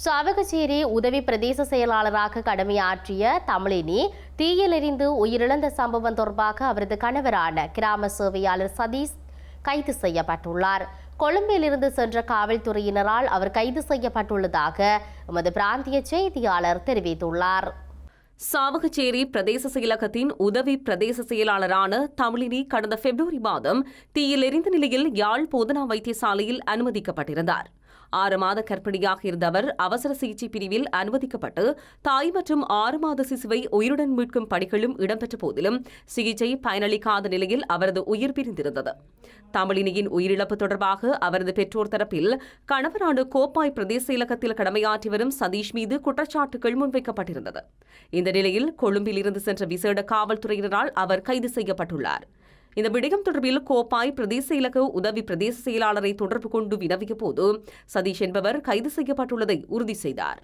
சாவகச்சேரி உதவி பிரதேச செயலாளராக கடமையாற்றிய தமிழினி தீயில் எரிந்து உயிரிழந்த சம்பவம் தொடர்பாக அவரது கணவரான கிராம சேவையாளர் சதீஷ் கைது செய்யப்பட்டுள்ளார். கொழும்பிலிருந்து சென்ற காவல்துறையினரால் அவர் கைது செய்யப்பட்டுள்ளதாக எமது பிராந்திய செய்தியாளர் தெரிவித்துள்ளார். சாவகச்சேரி பிரதேச செயலகத்தின் உதவி பிரதேச செயலாளரான தமிழினி கடந்த பிப்ரவரி மாதம் தீயில் எரிந்த நிலையில் யாழ் போதனா வைத்தியசாலையில் அனுமதிக்கப்பட்டிருந்தார். ஆறு மாத கர்ப்பிணியாக இருந்த அவர் அவசர சிகிச்சை பிரிவில் அனுமதிக்கப்பட்டு தாய் மற்றும் ஆறு மாத சிசுவை உயிருடன் மீட்கும் பணிகளும் இடம்பெற்ற போதிலும் சிகிச்சை பயனளிக்காத நிலையில் அவரது உயிர் பிரிந்திருந்தது. தமிழினியின் உயிரிழப்பு தொடர்பாக அவரது பெற்றோர் தரப்பில் கணவரான கோப்பாய் பிரதேச செயலகத்தில் கடமையாற்றி வரும் சதீஷ் மீது குற்றச்சாட்டுகள் முன்வைக்கப்பட்டிருந்தது. இந்த நிலையில் கொழும்பில் இருந்து சென்ற விசேட காவல்துறையினரால் அவர் கைது செய்யப்பட்டுள்ளார். இந்த விடயம் தொடர்பில் கோப்பாய் பிரதேச செயலக உதவி பிரதேச செயலாளரை தொடர்பு கொண்டு வினவிய போது சதீஷ் என்பவர் கைது செய்யப்பட்டுள்ளதை உறுதி செய்தார்.